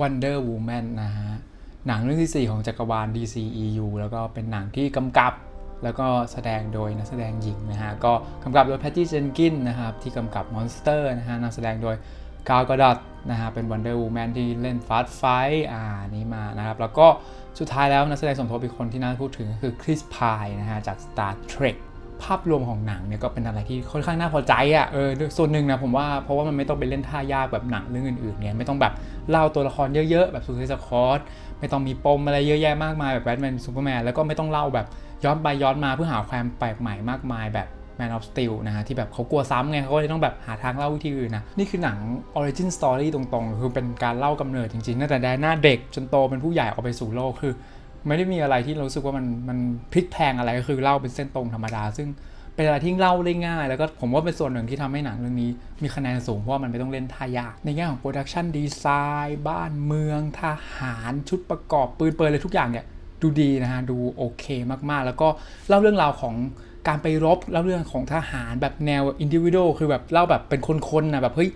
Wonder Woman นะฮะ หนังเรื่องที่ 4 ของจักรวาล DCEU แล้วก็เป็นหนังที่กำกับ แล้วก็แสดงโดยนักแสดงหญิงนะฮะ ก็กำกับโดยแพตตี้เจนกินนะครับ ที่กำกับ Monster นะฮะนำแสดงโดยกาวกอดอตนะฮะ เป็น Wonder Woman ที่เล่น Fast Fight อ่านี้มานะครับ แล้วก็สุดท้ายแล้วนักแสดงสมทบอีกคนที่น่าพูดถึงก็คือคริสพายนะฮะจาก Star Trek ภาพรวมของหนังเนี่ยก็เป็นอะไรที่ค่อนข้างน่าพอใจอะ่ะเออส่วนหนึ่งนะผมว่าเพราะว่ามันไม่ต้องไปเล่นท่ายากแบบหนังเรื่องอื่นๆเนี่ยไม่ต้องแบบเล่าตัวละครเยอะๆ แบบซูเปอร์สคอร์ไม่ต้องมีปมอะไรเยอะแยะมากมายแบบแบทแมนซูเปอร์แมนแล้วก็ไม่ต้องเล่าแบบย้อนไปย้อนมาเพื่อหาความแปลกใหม่มากมายแบบ Man of Steel นะฮะที่แบบเขากลัวซ้ำไงเขาก็เลยต้องแบบหาทางเล่าวิธีอื่นนะ นี่คือหนัง Origin Story ตรงๆ คือเป็นการเล่ากำเนิดจริงๆตั้งแต่แดนหน้าเด็กจนโตเป็นผู้ใหญ่ออกไปสู่โลกคือ ไม่ได้มีอะไรที่รู้สึกว่ามันมันพลิกแพงอะไรก็คือเล่าเป็นเส้นตรงธรรมดา ซึ่งเป็นอะไรที่เล่าได้ง่าย แล้วก็ผมว่าเป็นส่วนหนึ่งที่ทำให้หนังเรื่องนี้ มีคะแนนสูงเพราะว่ามันไม่ต้องเล่นท่ายาก ในแง่ของโปรดักชันดีไซน์บ้านเมืองทหารชุดประกอบปืนเปิดเลยทุกอย่างเนี่ยดูดีนะฮะดูโอเคมากๆ แล้วก็เล่าเรื่องราวของการไปรบเล่าเรื่องของทหารแบบแนวอินดิวิ a l คือแบบเล่าแบบเป็นคนๆนะแบบเฮ้ย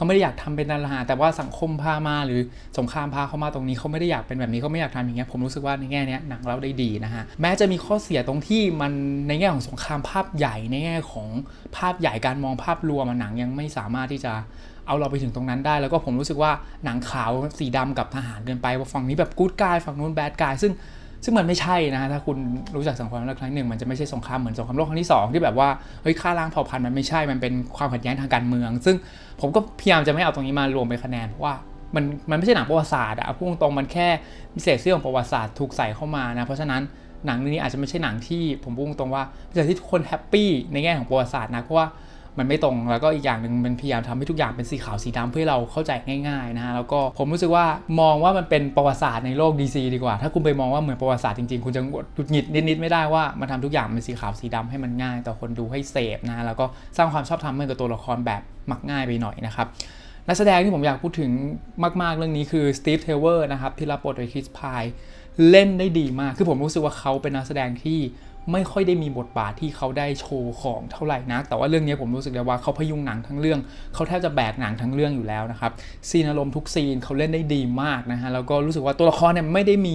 เขาไม่ได้อยากทำเป็นทหารแต่ว่าสังคมพามาหรือสงครามพาเขามาตรงนี้เขาไม่ได้อยากเป็นแบบนี้เขาไม่อยากทำอย่างเงี้ยผมรู้สึกว่าในแง่นี้หนังเล่าได้ดีนะฮะแม้จะมีข้อเสียตรงที่มันในแง่ของสงครามภาพใหญ่ในแง่ของภาพใหญ่การมองภาพรวมหนังยังไม่สามารถที่จะเอาเราไปถึงตรงนั้นได้แล้วก็ผมรู้สึกว่าหนังขาวสีดำกับทหารเกินไปว่าฝั่งนี้แบบกู๊ดกายฝั่งนู้นแบดกายซึ่ง ซึ่งมันไม่ใช่นะถ้าคุณรู้จักสงครามโลกครั้งหนึ่งมันจะไม่ใช่สงครามเหมือนสงครามโลกครั้งที่ 2 ที่แบบว่าเฮ้ยฆ่าล้างเผ่าพันธุ์มันไม่ใช่มันเป็นความขัดแย้งทางการเมือง ซึ่งผมก็พยายามจะไม่เอาตรงนี้มารวมเป็นคะแนนเพราะว่ามันมันไม่ใช่หนังประวัติศาสตร์อะพูดตรงมันแค่มีเศษเสี้ยวของประวัติศาสตร์ถูกใส่เข้ามานะเพราะฉะนั้นหนังเรื่องนี้อาจจะไม่ใช่หนังที่ผมพูดตรงว่าเป็นสิ่งที่ทุกคนแฮปปี้ในแง่ของประวัติศาสตร์นะเพราะว่า มันไม่ตรงแล้วก็อีกอย่างหนึ่งมันพยายามทำให้ทุกอย่างเป็นสีขาวสีดำเพื่อเราเข้าใจง่ายๆนะฮะแล้วก็ผมรู้สึกว่ามองว่ามันเป็นประวัติศาสตร์ในโลก DC ดีกว่า ถ้าคุณไปมองว่าเหมือนประวัติศาสตร์จริงๆ คุณจะหงุดหงิดนิดๆไม่ได้ว่ามันทำทุกอย่างเป็นสีขาวสีดำให้มันง่าย ต่อคนดูให้เสพนะแล้วก็สร้างความชอบธรรมให้กับตัวละครแบบมักง่ายไปหน่อยนะครับนักแสดงที่ผมอยากพูดถึงมาก ๆ เรื่องนี้คือสตีฟเทเวอร์นะครับที่รับบทโดยคริสพาย เล่นได้ดีมาก คือผมรู้สึกว่าเขาเป็นนักแสดงที่ไม่ค่อยได้มีบทบาทที่เขาได้โชว์ของเท่าไหร่นักแต่ว่าเรื่องนี้ผมรู้สึกเลยว่าเขาพยุงหนังทั้งเรื่อง เขาแทบจะแบกหนังทั้งเรื่องอยู่แล้วนะครับซีนอารมณ์ทุกซีนเขาเล่นได้ดีมากนะฮะ แล้วก็รู้สึกว่าตัวละครเนี่ยไม่ได้มี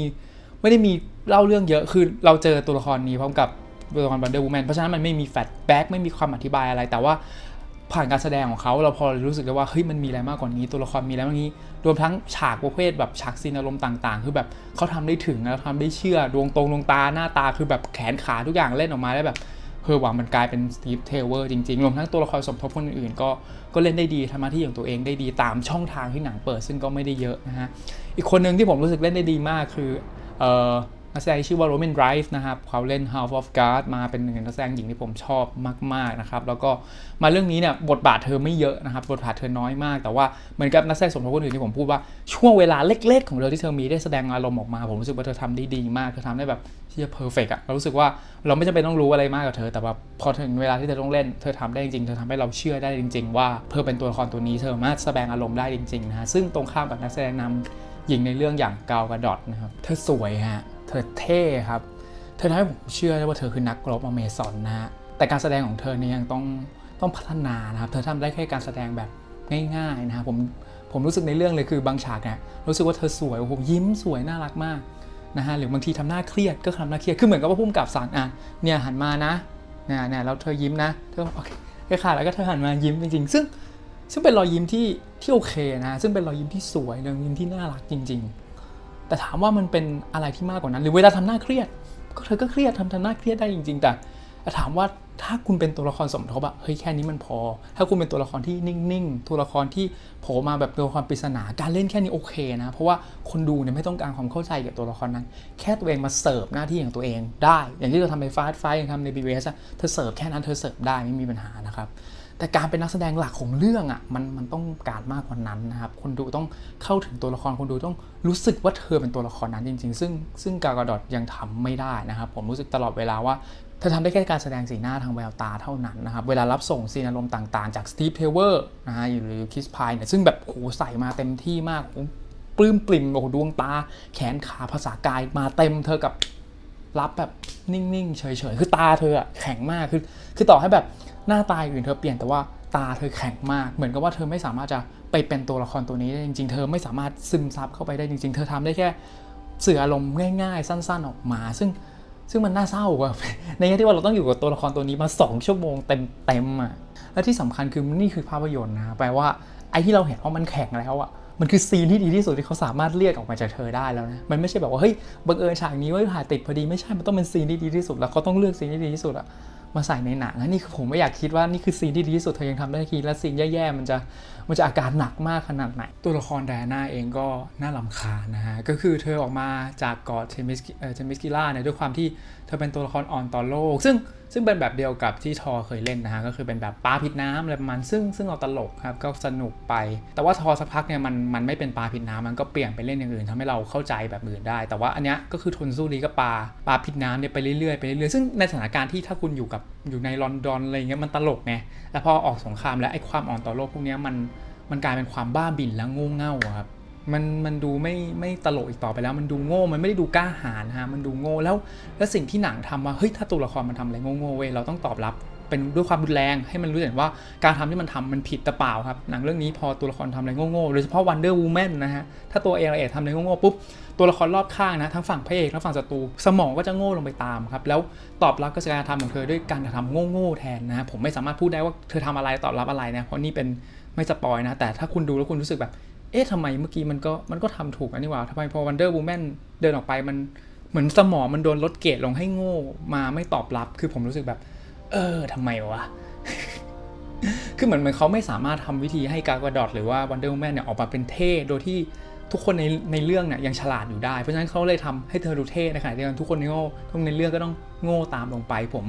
ไม่ได้มีเล่าเรื่องเยอะ คือเราเจอตัวละครนี้พร้อมกับตัวละครบันเดอร์วูแมนเพราะฉะนั้นมันไม่มีแฟลชแบ็กไม่มีความอธิบายอะไร แต่ว่า ผ่านการแสดงของเขาเราพอรู้สึกได้ว่าเฮ้ยมันมีอะไรมากกว่านี้ตัวละครมีอะไรมากนี้ รวมทั้งฉากประเภทแบบฉากซีนอารมณ์ต่างๆ คือแบบเขาทำได้ถึงแล้วทำได้เชื่อดวงตรงดวงตาหน้าตาคือแบบแขนขาทุกอย่างเล่นออกมาได้แบบเฮอหวังมันกลายเป็นสตีฟเทเวอร์จริงๆ รวมทั้งตัวละครสมทบคนอื่นๆ ก็ก็เล่นได้ดีทำหน้าที่ของตัวเองได้ดีตามช่องทางที่หนังเปิดซึ่งก็ไม่ได้เยอะนะฮะอีกคนหนึ่งที่ผมรู้สึกเล่นได้ดีมากคือเอ่อ นักแสดงชื่อว่าโรแมนไรฟ์นะครับเขาเล่น House of Cards มาเป็นหนึ่งในนักแสดงหญิงที่ผมชอบมากๆนะครับแล้วก็มาเรื่องนี้เนี่ยบทบาทเธอไม่เยอะนะครับบทบาทเธอน้อยมาก แต่ว่าเหมือนกับนักแสดงสมทบคนอื่นที่ผมพูดว่าช่วงเวลาเล็ก ๆ ของเธอที่เธอมีได้แสดงอารมณ์ออกมา ผมรู้สึกว่าเธอทำได้ดีมากเธอทำได้แบบที่จะเพอร์เฟกต์อะเรารู้สึกว่าเราไม่จำเป็นต้องรู้อะไรมากกับเธอ แต่ว่าพอถึงเวลาที่เธอต้องเล่นเธอทำได้จริงเธอทำให้เราเชื่อได้จริง ๆ ว่าเธอเป็นตัวละครตัวนี้เธอสามารถแสดงอารมณ์ได้จริงๆนะฮะซึ่งตรงข้ามกับนักแสดงนำหญิงในเรื่องอย่างกาวกระดอดนะครับเธอสวยฮะ เธอเท่ครับ เธอทำให้ผมเชื่อว่าเธอคือนักรบอเมซอนนะฮะแต่การแสดงของเธอเนี่ยยังต้องต้องพัฒนานะครับ เธอทำได้แค่การแสดงแบบง่ายๆนะครับผมผมรู้สึกในเรื่องเลยคือบางฉากเนี่ยรู้สึกว่าเธอสวยโอ้โหยิ้มสวยน่ารักมากนะฮะหรือบางทีทำหน้าเครียดก็ทำหน้าเครียดคือเหมือนกับว่าพุ่มกับสั่งอะเนี่ยหันมานะเนี่ยเนี่ยแล้วเธอยิ้มนะเธอโอเคแค่ขาดแล้วก็เธอหันมายิ้มจริงๆ ซึ่งซึ่งเป็นรอยยิ้มที่ที่โอเคนะ ซึ่งเป็นรอยยิ้มที่สวยรอยยิ้มที่น่ารักจริง ๆ แต่ถามว่ามันเป็นอะไรที่มากกว่านั้น หรือเวลาทำหน้าเครียด ก็เธอก็เครียดทำทำหน้าเครียดได้จริง ๆ แต่ถามว่าถ้าคุณเป็นตัวละครสมทบอะเฮ้ยแค่นี้มันพอ ถ้าคุณเป็นตัวละครที่นิ่งๆ ตัวละครที่โผล่มาแบบตัวละครปริศนา การเล่นแค่นี้โอเคนะ เพราะว่าคนดูเนี่ยไม่ต้องการความเข้าใจกับตัวละครนั้น แค่ตัวเองมาเสิร์ฟหน้าที่ของตัวเองได้ อย่างที่เราทำในฟาสต์ไฟยังทำใน BBS อะเธอเสิร์ฟแค่นั้นเธอเสิร์ฟได้ไม่มีปัญหานะครับ แต่การเป็นนักแสดงหลักของเรื่องอะ่ะมันมันต้องการมากกว่านั้นนะครับคนดูต้องเข้าถึงตัวละครคนดูต้องรู้สึกว่าเธอเป็นตัวละครนั้นจริง ๆ ซึ่งซึ่งกากาดอดยังทำไม่ได้นะครับ ผมรู้สึกตลอดเวลาว่าเธอทำได้แค่การแสดงสีหน้าทางแววตาเท่านั้นนะครับ เวลารับส่งซีนอารมณ์ต่างๆ จากสตีฟเทเวอร์นะฮะหรือคิสพายเนี่ยซึ่งแบบโหใส่มาเต็มที่มากปลื้มปริ่มโอ้โหดวงตา แขนขาภาษากายมาเต็มเธอกับรับแบบนิ่งๆ เฉยๆ คือตาเธออะแข็งมาก คือ คือต่อให้แบบ หน้าตาอื่นเธอเปลี่ยนแต่ว่าตาเธอแข็งมาก เหมือนกับว่าเธอไม่สามารถจะไปเป็นตัวละครตัวนี้ได้จริง ๆ เธอไม่สามารถซึมซับเข้าไปได้จริง ๆ เธอทำได้แค่เสืออารมณ์ง่าย ๆ สั้น ๆ ออกมา ซึ่งซึ่งมันน่าเศร้าอะในแง่ที่ว่าเราต้องอยู่กับตัวละครตัวนี้มา 2 ชั่วโมงเต็มๆอะและที่สำคัญคือนี่คือภาพยนตร์นะแปลว่าไอ้ที่เราเห็นว่ามันแข็งแล้วอะมันคือซีนที่ดีที่สุดที่เขาสามารถเรียกออกมาจากเธอได้แล้วนะมันไม่ใช่แบบว่าเฮ้ยบังเอิญฉากนี้ว่าถ่ายติดพอดีไม่ใช่มันต้องเป็นซีนที่ดีที่สุดแล้วเขาต้องเลือกซีนที่ดีที่สุดอะ มาใส่ในหนังนี่คือผมไม่อยากคิดว่านี่คือซีนที่ดีที่สุดเธอยังทำได้ทีและซีนแย่ๆมันจะมันจะอาการหนักมากขนาดไหน ตัวละครแดน่าเองก็น่าลำคาญนะฮะก็คือเธอออกมาจากกอดเทมิสเทมิสกิล่าเนี่ยด้วยความที่เธอเป็นตัวละครอ่อนต่อโลก ซึ่งซึ่งเป็นแบบเดียวกับที่ทอเคยเล่นนะฮะก็คือเป็นแบบปลาพิษน้ำอะไรประมาณซึ่งซึ่งเราตลกครับก็สนุกไป แต่ว่าทอสักพักเนี่ยมันมันไม่เป็นปลาพิษน้ำมันก็เปลี่ยนไปเล่นอย่างอื่นทำให้เราเข้าใจแบบอื่นได้ แต่ว่าอันเนี้ยก็คือทนสู้ดีก็ปลาปลาพิษน้ำเนี่ยไปเรื่อยๆไปเรื่อยๆซึ่งในสถานการณ์ที่ถ้าคุณอยู่กับอยู่ในลอนดอนอะไรเงี้ยมันตลกไงแต่พอออกสงครามแล้วไอ้ความอ่อนต่อโลกพวกนี้มันมันกลายเป็นความบ้าบิ่นและง่เง่าครับ มันมันดูไม่ไม่ตลกอีกต่อไปแล้ว มันดูโง่มันไม่ได้ดูกล้าหาญฮะมันดูโง่แล้วแล้วสิ่งที่หนังทำมาเฮ้ยถ้าตัวละครมันทำอะไรโง่ๆเว้ยเราต้องตอบรับเป็นด้วยความรุนแรงให้มันรู้เห็นว่าการทำที่มันทำมันผิดแต่เปล่าครับ หนังเรื่องนี้พอตัวละครทำอะไรโง่ๆโดยเฉพาะ Wonder Woman นะฮะ ถ้าตัวเองเอกทำอะไรโง่ๆปุ๊บ ตัวละครรอบข้างนะ ทั้งฝั่งพระเอกและฝั่งศัตรู สมองก็จะโง่ลงไปตามครับ แล้วตอบรับกับการทำของเธอด้วยการกระทำโง่ๆแทนนะ ผมไม่สามารถพูดได้ว่าเธอทำอะไรตอบรับอะไรนะ เพราะนี่เป็นไม่สปอยนะ แต่ถ้าคุณดูแล้วคุณรู้สึกแบบ เอ๊ะทำไมเมื่อกี้มันก็มันก็ทำถูกอันนี้ว่าทำไมพอ Wonder Woman เดินออกไปมันเหมือนสมองมันโดนลดเกรดลงให้โง่มาไม่ตอบรับ คือผมรู้สึกแบบ เออทำไมวะคือเหมือนเหมือนเขาไม่สามารถทำวิธีให้กากระดอดหรือว่า Wonder Woman เนี่ยออกมาเป็นเท่โดยที่ทุกคนในในเรื่องเนี่ยยังฉลาดอยู่ได้ เพราะฉะนั้นเขาเลยทำให้เธอดูเท่ในขณะเดียวกันทุกคนในโง่ทุกในเรื่องก็ต้องโง่ตามลงไปผม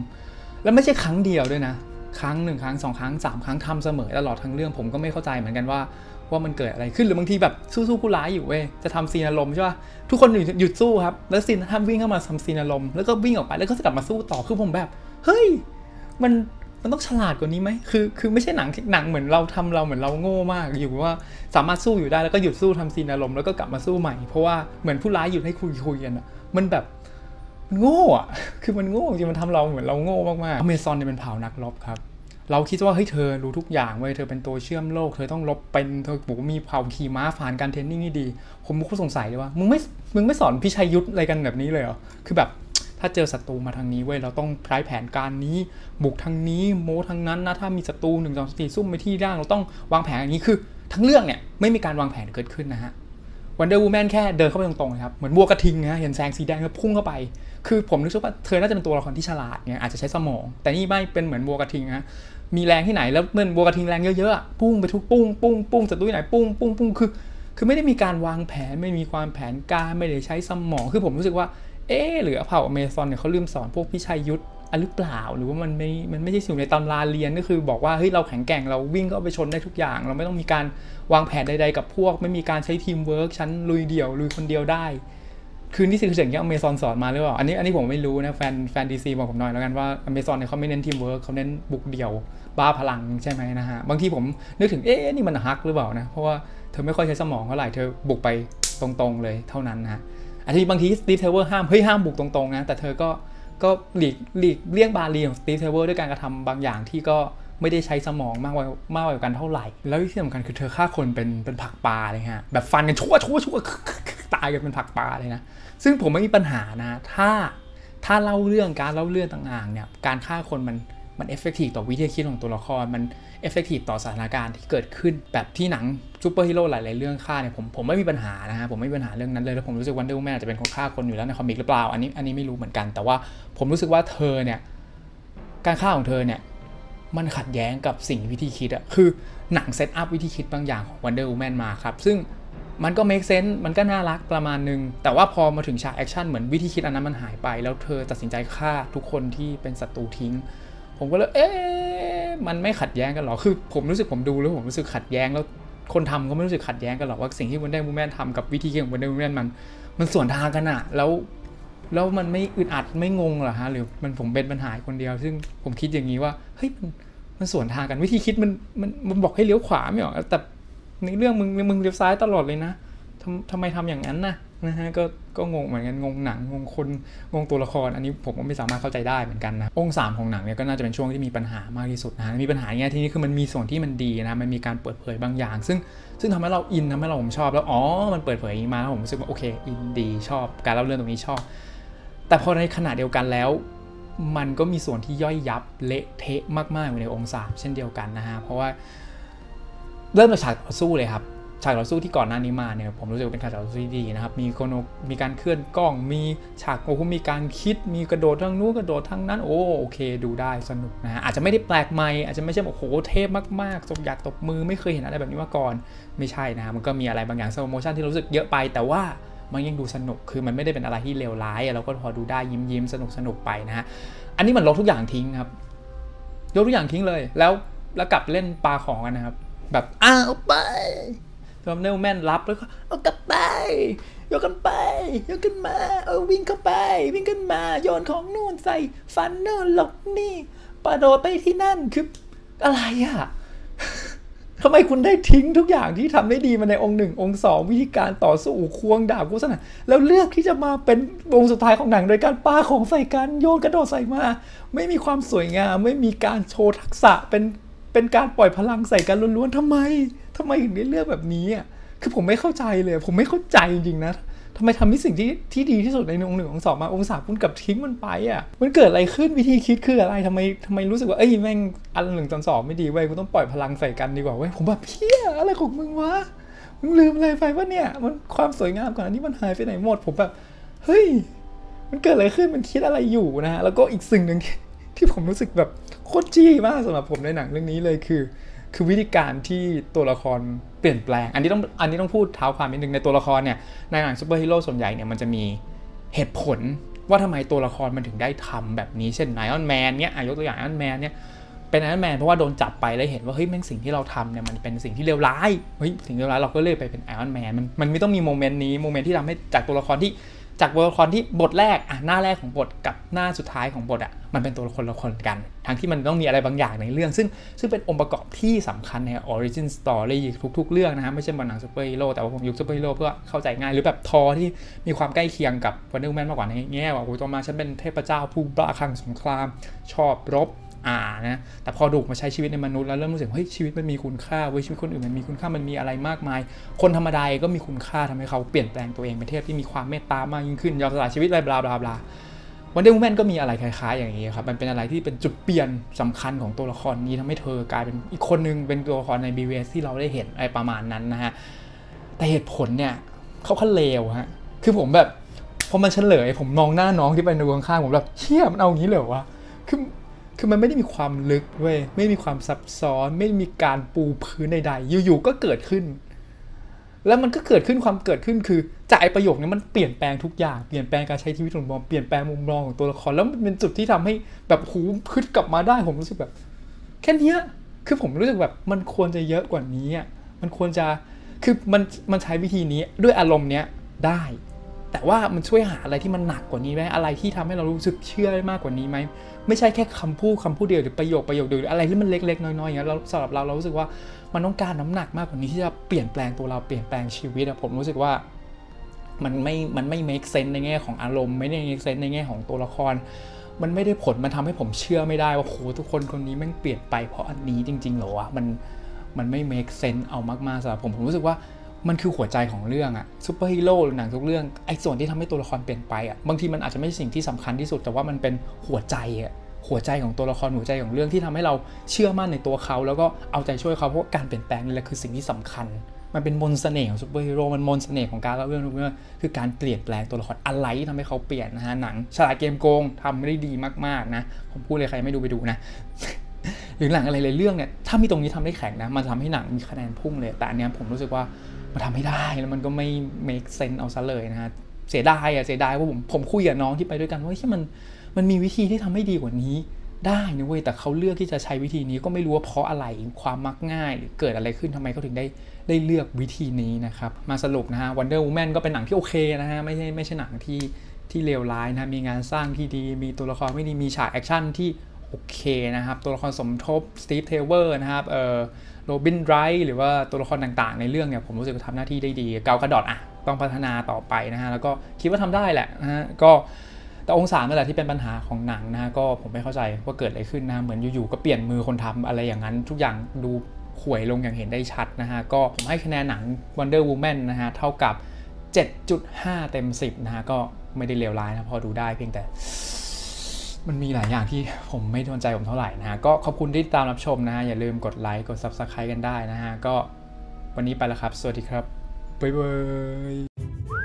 แล้วไม่ใช่ครั้งเดียวด้วยนะ ครั้งหนึ่งครั้งสองครั้งสามครั้งทำเสมอตลอดทั้งเรื่องผมก็ไม่เข้าใจเหมือนกันว่า ว่ามันเกิดอะไรขึ้นหรือบางทีแบบสู้ๆผู้ร้ายอยู่เว้ยจะทำซีนอารมณ์ใช่ป่ะทุกคนหยุดหยุดสู้ครับแล้วซีนทำวิ่งเข้ามาทำซีนอารมณ์แล้วก็วิ่งออกไปแล้วก็กลับมาสู้ต่อคือผมแบบ เฮ้ย มันมันต้องฉลาดกว่านี้ไหมคือคือไม่ใช่หนังหนังเหมือนเราทำเราเหมือนเราโง่มากอยู่ว่าสามารถสู้อยู่ได้แล้วก็หยุดสู้ทำซีนอารมณ์แล้วก็กลับมาสู้ใหม่เพราะว่าเหมือนผู้ร้ายหยุดให้คุยคุยกันอะมันแบบมันโง่อะคือมันโง่จริงมันทำเราเหมือนเราโง่มากๆอเมซอนเนี่ยเป็นเผ่านักรบครับ เราคิดว่าเฮ้ยเธอรู้ทุกอย่างเว้ยเธอเป็นตัวเชื่อมโลก เธอต้องลบเป็นเธอบอกมีเผ่าขี่ม้าผ่านการเทรนนิ่งนี่ดี ผมก็สงสัยเลยว่ามึงไม่มึงไม่สอนพิชัยยุทธอะไรกันแบบนี้เลยเหรอคือแบบถ้าเจอศัตรูมาทางนี้เว้ยเราต้องใช้แผนการนี้บุกทางนี้โมทางนั้นนะถ้ามีศัตรูหนึ่งสองสี่ซุ่มไปที่ร่างเราต้องวางแผนอย่างนี้คือทั้งเรื่องเนี่ยไม่มีการวางแผนเกิดขึ้นนะฮะวันเดอร์วูแมนแค่เดินเข้าไปตรงๆครับ เหมือนวัวกระทิงนะเห็นแสงสีแดงแล้วพุ่งเข้าไป คือผมนึกว่าเธอน่าจะเป็นตัวละครที่ฉลาดเนี่ยอาจจะใช้สมอง แต่นี่ไม่เป็นเหมือนวัวกระทิงนะ มีแรงที่ไหนแล้วเมือนวัวกระทิงแรงเยอะๆปุ้งไปทุกปุ้งปุ้งปุ้งศัตรูที่ไหนปุ้งปุ้งปุ้งคือคือไม่ได้มีการวางแผนไม่มีความแผนการไม่ได้ใช้สมอง คือผมรู้สึกว่า เอ๊หรือเผ่าอเมซอนเนี่ยเขาลืมสอนพวกพิชัยยุทธหรือเปล่าหรือว่ามันไม่มันไม่ใช่สิ่งในตำราเรียนก็คือ บอกว่าเฮ้ยเราแข็งแกร่งเราวิ่งก็ไปชนได้ทุกอย่าง เราไม่ต้องมีการวางแผนใด ๆ กับพวก ไม่มีการใช้ทีมเวิร์กฉันลุยเดี่ยวลุยคนเดียวได้ คือนี่คือสิ่งที่อเมซอนสอนมาหรือเปล่า อันนี้อันนี้ผมไม่รู้นะ แฟนแฟนดีซีบอกผมหน่อยแล้วกันว่าอเมซอนเนี่ยเขาไม่เน้นทีมเวิร์กเขาเน้นบุกเดี่ยว บ้าพลังใช่ไหมนะฮะ บางทีผมนึกถึงเอ๊ะนี่มันฮักหรือเปล่านะ เพราะว่าเธอไม่ค่อยใช้สมองเท่าไหร่เธอบุกไปตรงๆเลยเท่านั้นนะฮะอันที่บางทีสตีฟเทเวอร์ห้ามเฮ้ยห้ามบุกตรงๆนะแต่เธอก็ก็หลีกหลีกเลี่ยงบาลีของสตีฟเทเวอร์ด้วยการกระทำบางอย่างที่ก็ไม่ได้ใช้สมองมากกว่ามากกว่ากันเท่าไหร่ แล้วที่สำคัญคือเธอฆ่าคนเป็นเป็นผักปลาเลยฮะแบบฟันกันชั่วชั่วชั่ว ตายกันเป็นผักปลาเลยนะ ซึ่งผมไม่มีปัญหานะ ถ้าถ้าเล่าเรื่องการเล่าเรื่องต่างๆเนี่ยการฆ่าคนมันมันเอฟเฟกตีฟต่อวิธีคิดของตัวละคร มันเอฟเฟกตีฟต่อสถานการณ์ที่เกิดขึ้น แบบที่หนังซูเปอร์ฮีโร่หลายๆเรื่องฆ่าเนี่ยผมผมไม่มีปัญหานะฮะผมไม่มีปัญหาเรื่องนั้นเลย แล้วผมรู้สึกวันเดอร์แมนอาจจะเป็นคนฆ่าคนอยู่แล้วในคอมิกหรือเปล่าอันนี้อันนี้ไม่รู้เหมือนกัน แต่ว่าผมรู้สึกว่าเธอเนี่ยการฆ่าของเธอเนี่ยมันขัดแย้งกับสิ่งวิธีคิดอะคือหนังเซตอัพวิธีคิดบางอย่างของ Wonder Woman มาครับซึ่ง มันก็ make sense มันก็น่ารักประมาณนึง แต่ว่าพอมาถึงฉากแอคชั่นเหมือนวิธีคิดอันนั้นมันหายไป แล้วเธอตัดสินใจฆ่าทุกคนที่เป็นศัตรูทิ้ง ผมก็เลยเอ๊ะมันไม่ขัดแย้งกันหรอ คือผมรู้สึกผมดูแล้วผมรู้สึกขัดแย้งแล้วคนทำก็ไม่รู้สึกขัดแย้งกันหรอกว่าสิ่งที่วันเดอร์วูแมนทำกับวิธีคิดของวันเดอร์วูแมนมันมันส่วนทางกันอะแล้วแล้วมันไม่อึดอัดไม่งงเหรอฮะหรือมันผมเป็นปัญหาคนเดียว ซึ่งผมคิดอย่างนี้ว่าเฮ้ยมันมันส่วนทางกันวิธีคิดมันมันมันบอกให้เลี้ยวขวาไม่หรอแต่ ในเรื่องมึงมึงเลี้ยวซ้ายตลอดเลยนะททำทำไมทำอย่างนั้นนะนะฮะก็ก็งงเหมือนกันงงหนังงงคนงงตัวละคร อันนี้ผมก็ไม่สามารถเข้าใจได้เหมือนกันนะองค์สามของหนังเนี่ยก็น่าจะเป็นช่วงที่มีปัญหามากที่สุดนะมีปัญหาเนี่ยที่นี้คือมันมีส่วนที่มันดีนะมันมีการเปิดเผยบางอย่าง ซึ่งซึ่งทำให้เราอินทำให้เราผมชอบแล้วอ๋อมันเปิดเผยมาแล้วผมรู้สึกว่าโอเคอินดีชอบ การเล่าเรื่องตรงนี้ชอบ แต่พอในขณะเดียวกันแล้ว มันก็มีส่วนที่ย่อยยับเละเทะมากๆอยู่ในองค์สามเช่นเดียวกันนะฮะเพราะว่า เริ่มจากฉากต่อสู้เลยครับฉากต่อสู้ที่ก่อนหน้านี้มาเนี่ยผมรู้สึกเป็นฉากต่อสู้ที่ดีนะครับ มีโคโนมีการเคลื่อนกล้อง มีฉากโอ้โหมีการคิด มีกระโดดทั้งนู้นกระโดดทั้งนั้น โอ้โอเค ดูได้สนุกนะฮะอาจจะไม่ได้แปลกใหม่อาจจะไม่ใช่แบบโอ้โหเทพมากๆจงอยากตบมือไม่เคยเห็นอะไรแบบนี้มาก่อน ไม่ใช่นะมันก็มีอะไรบางอย่างสโลโมชั่นที่รู้สึกเยอะไปแต่ว่ามันยังดูสนุก คือมันไม่ได้เป็นอะไรที่เลวร้าย เราก็พอดูได้ยิ้มยิ้มสนุกสนุกไปนะฮะ อันนี้มันลดทุกอย่างทิ้งครับยกทุกอย่างทิ้งเลย แล้วแล้วกลับเล่นปลาของกันนะครับ แบบอ้าวไปทอมเนลแมนรับแล้วก็เอากลับไปโยนกันไปโยนกันมาเอาวิ่งเข้าไป วิ่งกันมา โยนของนู่นใส่ฟันเนู่นหลบนี่ปาโดดไปที่นั่นคืออะไรอะทำไมคุณได้ทิ้งทุกอย่างที่ทำได้ดีมาในองค์หนึ่งองค์สองวิธีการต่อสู้ควงดาบกูสนะแล้วเลือกที่จะมาเป็นวงสุดท้ายของหนังโดยการปาของใส่กันโยนกระโดดใส่มา ไม่มีความสวยงาม ไม่มีการโชว์ทักษะเป็น เป็นการปล่อยพลังใส่กันล้วนๆทำไมทำไมถึงได้เลือกแบบนี้อะคือผมไม่เข้าใจเลย ผมไม่เข้าใจจริงๆนะทำไมทำที่สิ่งที่ที่ดีที่สุดในองค์หนึ่งองค์สองมาองค์สามคุณกับทิ้งมันไปอะ มันเกิดอะไรขึ้นวิธีคิดคืออะไรทำไมทำไมรู้สึกว่าเอ้ยแม่งอันหนึ่งตอนสองไม่ดีเว้ยกูต้องปล่อยพลังใส่กันดีกว่าเว้ยผมแบบเพี้ยอะไรของมึงวะมึงลืมอะไรไปวะเนี่ย มันความสวยงามก่อนอันนี้มันหายไปไหนหมดผมแบบเฮ้ยมันเกิดอะไรขึ้นมันคิดอะไรอยู่นะฮะแล้วก็อีกสิ่งหนึ่งที่ ที่ผมรู้สึกแบบโคตรจี้มากสำหรับผมในหนังเรื่องนี้เลยคือ คือวิธีการที่ตัวละครเปลี่ยนแปลง อันนี้ต้องอันนี้ต้องพูดเท้าความนิดนึงในตัวละครเนี่ยในหนังซูเปอร์ฮีโร่ส่วนใหญ่เนี่ยมันจะมีเหตุผลว่าทำไมตัวละครมันถึงได้ทำแบบนี้เช่นไอออนแมนเนี่ยยกตัวอย่างไอออนแมนเนี่ยเป็นไอออนแมนเพราะว่าโดนจับไปแล้วเห็นว่าเฮ้ยแม่งสิ่งที่เราทำเนี่ยมันเป็นสิ่งที่เลวร้ายเฮ้ยสิ่งเลวร้ายเราก็เลยไปเป็นไอออนแมนมันมันไม่ต้องมีโมเมนต์นี้โมเมนต์ที่ทำให้จากตัวละครที่ จากตัวละครที่บทแรกอะหน้าแรกของบทกับหน้าสุดท้ายของบทอะมันเป็นตัวละครละคนกัน ทั้งที่มันต้องมีอะไรบางอย่างในเรื่อง ซึ่งซึ่งเป็นองค์ประกอบที่สำคัญใน origin story ทุก ๆ เรื่องนะฮะไม่ใช่บนหนังซูเปอร์ฮีโร่แต่ว่าผมยุคซูเปอร์ฮีโร่เพื่อเข้าใจง่าย หรือแบบทอที่มีความใกล้เคียงกับวันเดอร์แมนมากกว่าในแง่ว่าโอ้ยตัวมาฉันเป็นเทพเจ้าผู้บ้าคลั่งสงคราม ชอบรบ อ่านะแต่พอดูมาใช้ชีวิตในมนุษย์แล้วเริ่มรู้สึกเฮ้ยชีวิตมันมีคุณค่าเว้ยชีวิตคนอื่นมันมีคุณค่ามันมีอะไรมากมาย คนธรรมดาก็มีคุณค่าทำให้เขาเปลี่ยนแปลงตัวเองเป็นเทพที่มีความเมตตามากยิ่งขึ้นยอมสละชีวิตอะไรบลาบลาบลาวันเดอร์แมนก็มีอะไรคล้ายๆ อย่างนี้ครับ มันเป็นอะไรที่เป็นจุดเปลี่ยนสำคัญของตัวละครนี้ทำให้เธอกลายเป็นอีกคนนึงเป็นตัวละครใน BVS ที่เราได้เห็นอะไรประมาณนั้นนะฮะแต่เหตุผลเนี่ยเขาคันเลวฮะคือผมแบบพอมันเฉลย ผมมองหน้าน้องที่ไปในวงข้างผมแบบเชี่ยมันเอางี้เลยวะคือ คือมันไม่ได้มีความลึกเว้ยไม่มีความซับซ้อน ไม่มีการปูพื้นใดๆอยู่ๆก็เกิดขึ้น แล้วมันก็เกิดขึ้นความเกิดขึ้นคือจากไอประโยคนี้มันเปลี่ยนแปลงทุกอย่างเปลี่ยนแปลงการใช้ชีวิตของบอมเปลี่ยนแปลงมุมมองของตัวละครแล้วมันเป็นจุดที่ทำให้แบบหูขึ้นกลับมาได้ผมรู้สึกแบบ แค่นี้คือผมรู้สึกแบบมันควรจะเยอะกว่านี้มันควรจะคือมันมันใช้วิธีนี้ด้วยอารมณ์เนี้ยได้ แต่ว่ามันช่วยหาอะไรที่มันหนักกว่านี้ไหมอะไรที่ทำให้เรารู้สึกเชื่อได้มากกว่านี้ไหมไม่ใช่แค่คำพูดคำพูดเดียวหรือประโยคประโยคเดียวหรืออะไรที่มันเล็กๆน้อยๆอย่างเงี้ยเราสำหรับเราเรารู้สึกว่ามันต้องการน้ำหนักมากกว่านี้ที่จะเปลี่ยนแปลงตัวเราเปลี่ยนแปลงชีวิตอะผมรู้สึกว่ามันไม่ มันไม่ make sense ในแง่ของอารมณ์ ไม่ได้ make sense ในแง่ของตัวละคร มันไม่ได้ผล มันทำให้ผมเชื่อไม่ได้ว่าโหทุกคนคนนี้แม่งเปลี่ยนไปเพราะอันนี้จริงๆเหรอวะ มัน มันไม่ make sense เอามากๆสำหรับผม ผมรู้สึกว่า มันคือหัวใจของเรื่องอะซูเปอร์ฮีโร่หรือหนังทุกเรื่องไอ้ส่วนที่ทำให้ตัวละครเปลี่ยนไปอะบางทีมันอาจจะไม่ใช่สิ่งที่สำคัญที่สุด แต่ว่ามันเป็นหัวใจอะหัวใจของตัวละครหัวใจของเรื่องที่ทำให้เราเชื่อมั่นในตัวเขา แล้วก็เอาใจช่วยเขาเพราะการเปลี่ยนแปลงนี่แหละคือสิ่งที่สำคัญ มันเป็นมนต์เสน่ห์ของซูเปอร์ฮีโร่มันมนต์เสน่ห์ของการเล่าเรื่องทุกเรื่องคือการเปลี่ยนแปลงตัวละครอะไรที่ทำให้เขาเปลี่ยนนะฮะหนังฉลาดเกมโกงทำได้ดีมากๆนะผมพูดเลยใครไม่ดูไปดูนะหรือหลังอะไรเลยเรื่องเนี่ยถ้ามีตรงนี้ทำได้แข็งนะมันทำให้หนังมีคะแนนพุ่งเลยแต่อันเนี้ยผมรู้สึกว่า มันทำไม่ได้แล้วมันก็ไม่ make sense เอาซะเลยนะฮะเสียดายอะเสียดายว่าผมผมคุยกับน้องที่ไปด้วยกันว่าที่มันมันมีวิธีที่ทำให้ดีกว่านี้ได้นะเว้ยแต่เขาเลือกที่จะใช้วิธีนี้ก็ไม่รู้ว่าเพราะอะไรความมักง่ายหรือเกิดอะไรขึ้นทำไมเขาถึงได้ได้เลือกวิธีนี้นะครับ มาสรุปนะฮะ Wonder Woman ก็เป็นหนังที่โอเคนะฮะ ไม่ใช่ไม่ใช่หนังที่ที่เลวร้ายนะมีงานสร้างที่ดี มีตัวละครไม่ดีมีฉากแอคชั่นที่โอเคนะครับ ตัวละครสมทบสตีฟเทเวอร์นะครับเอ่อ โรบินไรท์หรือว่าตัวละครต่างๆ ในเรื่องเนี่ยผมรู้สึกว่าทำหน้าที่ได้ดี เกากระดอดอะต้องพัฒนาต่อไปนะฮะแล้วก็คิดว่าทำได้แหละนะฮะก็แต่องศาเนั่นแหละที่เป็นปัญหาของหนังนะฮะก็ผมไม่เข้าใจว่าเกิดอะไรขึ้นนะเหมือนอยู่ๆก็เปลี่ยนมือคนทำอะไรอย่างนั้น ทุกอย่างดูข่วยลงอย่างเห็นได้ชัดนะฮะก็ผมให้คะแนนหนัง Wonder Woman นะฮะเท่ากับ 7.5 เต็ม 10 นะฮะก็ไม่ได้เลวร้ายนะพอดูได้เพียงแต่ มันมีหลายอย่างที่ผมไม่โดนใจผมเท่าไหร่นะฮะ ก็ขอบคุณที่ตามรับชมนะฮะ อย่าลืมกดไลค์ กด Subscribe กันได้นะฮะ ก็วันนี้ไปแล้วครับ สวัสดีครับ บ๊ายบาย